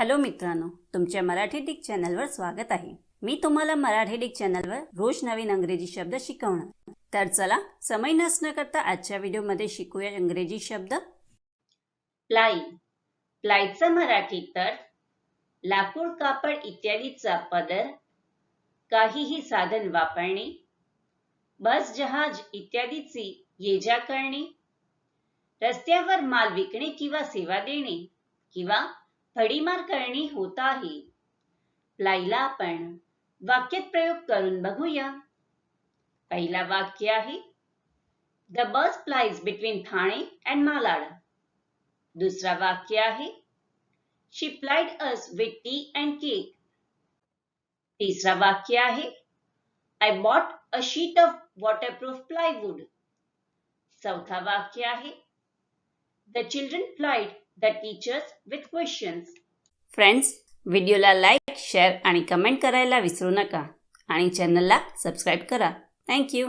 Hello मित्रांनो तुमच्या Marathi Dick चॅनलवर स्वागत आहे. मी तुम्हाला मराठी डिक चॅनलवर रोज नवीन अंग्रेजी शब्द शिकवणार. तर चला समय नसणं करता आजच्या व्हिडिओमध्ये शिकूया इंग्रजी शब्द. प्लाई. प्लायचं मराठी तर लाकूड कापड इत्यादीचा पदर काहीही साधन वापरणे बस जहाज इत्यादीची ये जा करणे रस्त्यावर माल विकणे किंवा सेवा देणे किंवा फडीमार करणे होत आहे प्लाईला आपण वाक्यात प्रयोग करून बघूया. पहिला वाक्य आहे the bus plies between Thane and Malad दुसरा वाक्य आहे she plied us with tea and cake तिसरा वाक्य आहे I bought a sheet of waterproof plywood चौथा वाक्य आहे the children plied the teachers with questions friends व्हिडिओला लाईक शेअर आणि कमेंट करायला विसरू नका. आणि चॅनलला सबस्क्राईब करा. थँक्यू